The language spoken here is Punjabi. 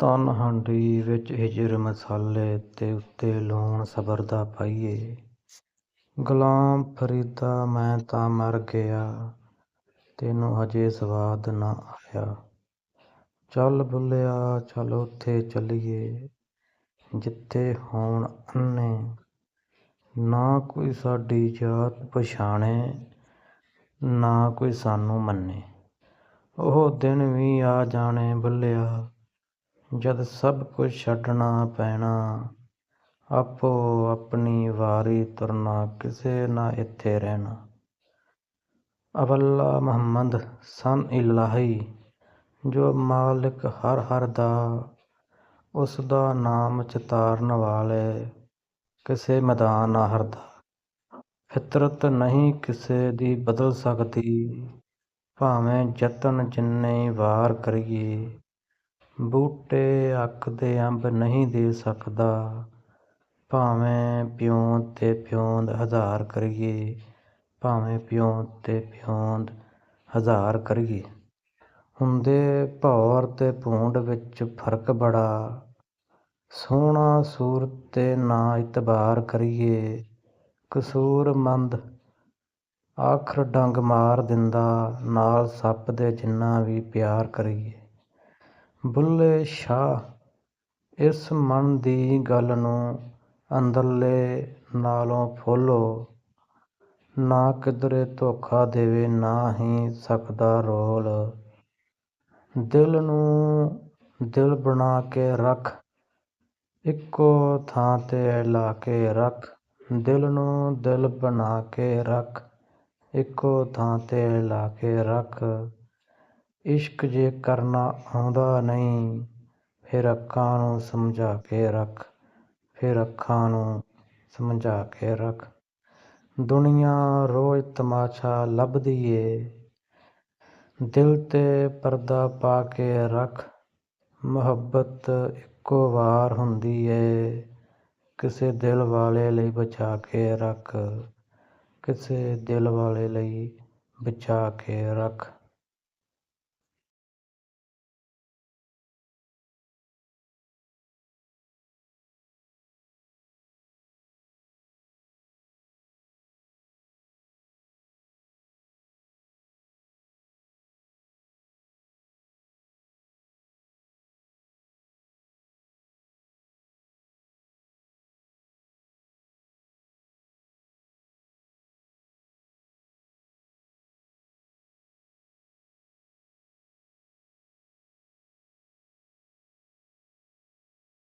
ਤਨ ਹਾਂਡੀ ਵਿੱਚ ਹਿਜਰ ਮਸਾਲੇ ਤੇ ਉੱਤੇ ਲੂਣ ਸਬਰ ਦਾ ਪਾਈਏ। ਗੁਲਾਮ ਫਰੀਦਾ, ਮੈਂ ਤਾਂ ਮਰ ਗਿਆ, ਤੈਨੂੰ ਹਜੇ ਸਵਾਦ ਨਾ ਆਇਆ। ਚੱਲ ਬੁੱਲਿਆ, ਚੱਲ ਉੱਥੇ ਚੱਲੀਏ, ਜਿੱਥੇ ਹੋਣ ਅੰਨੇ ਨਾ ਕੋਈ ਸਾਡੀ ਜਾਤ ਪਛਾਣੇ, ਨਾ ਕੋਈ ਸਾਨੂੰ ਮੰਨੇ। ਉਹ ਦਿਨ ਵੀ ਆ ਜਾਣੇ ਬੁੱਲਿਆ ਜਦ ਸਭ ਕੁਝ ਛੱਡਣਾ ਪੈਣਾ, ਆਪੋ ਆਪਣੀ ਵਾਰੀ ਤੁਰਨਾ ਕਿਸੇ ਨਾ ਇੱਥੇ ਰਹਿਣਾ। ਅਵੱਲਾ ਮੁਹੰਮਦ, ਸਨ ਇਲਾਹੀ, ਜੋ ਮਾਲਿਕ ਹਰ ਹਰ ਦਾ ਉਸ ਦਾ ਨਾਮ ਚਿਤਾਰਨ ਵਾਲੇ ਕਿਸੇ ਮੈਦਾਨ ਨਾ ਹਰਦਾ ਫਿਤਰਤ ਨਹੀਂ ਕਿਸੇ ਦੀ ਬਦਲ ਸਕਦੀ, ਭਾਵੇਂ ਯਤਨ ਜਿੰਨੇ ਵਾਰ ਕਰੀਏ ਬੂਟੇ ਅੱਕ ਦੇ ਅੰਬ ਨਹੀਂ ਦੇ ਸਕਦਾ। ਭਾਵੇਂ ਪਿਉਂਦ ਤੇ ਪਿਉਂਦ ਹਜ਼ਾਰ ਕਰੀਏ, ਭਾਵੇਂ ਪਿਉਂਦ ਤੇ ਪਿਉਂਦ ਹਜ਼ਾਰ ਕਰੀਏ। ਹੁੰਦੇ ਭੌਰ ਤੇ ਭੂੰਡ ਵਿੱਚ ਫ਼ਰਕ ਬੜਾ। ਸੋਹਣਾ ਸੂਰਤ ਤੇ ਨਾ ਇਤਬਾਰ ਕਰੀਏ। ਕਸੂਰਮੰਦ ਆਖਰ ਡੰਗ ਮਾਰ ਦਿੰਦਾ, ਨਾਲ ਸੱਪ ਦੇ ਜਿੰਨਾ ਵੀ ਪਿਆਰ ਕਰੀਏ। ਬੁੱਲੇ ਸ਼ਾਹ, ਇਸ ਮਨ ਦੀ ਗੱਲ ਨੂੰ ਅੰਦਰਲੇ ਨਾਲੋਂ ਫੋਲੋ। ਨਾ ਕਿਧਰੇ ਧੋਖਾ ਦੇਵੇ, ਨਾ ਹੀ ਸਕਦਾ ਰੋਲ। ਦਿਲ ਨੂੰ ਦਿਲ ਬਣਾ ਕੇ ਰੱਖ, ਇੱਕੋ ਥਾਂ ਤੇ ਲਾ ਕੇ ਰੱਖ। ਦਿਲ ਨੂੰ ਦਿਲ ਬਣਾ ਕੇ ਰੱਖ, ਇੱਕੋ ਥਾਂ ਤੇ ਲਾ ਕੇ ਰੱਖ। ਇਸ਼ਕ ਜੇ ਕਰਨਾ ਆਉਂਦਾ ਨਹੀਂ, ਫਿਰ ਅੱਖਾਂ ਨੂੰ ਸਮਝਾ ਕੇ ਰੱਖ, ਫਿਰ ਅੱਖਾਂ ਨੂੰ ਸਮਝਾ ਕੇ ਰੱਖ। ਦੁਨੀਆ ਰੋਜ਼ ਤਮਾਸ਼ਾ ਲੱਭਦੀ ਏ ਦਿਲ ਤੇ ਪਰਦਾ ਪਾ ਕੇ ਰੱਖ। ਮੁਹੱਬਤ ਇੱਕੋ ਵਾਰ ਹੁੰਦੀ ਏ ਕਿਸੇ ਦਿਲ ਵਾਲੇ ਲਈ ਬਚਾ ਕੇ ਰੱਖ, ਕਿਸੇ ਦਿਲ ਵਾਲੇ ਲਈ ਬਚਾ ਕੇ ਰੱਖ।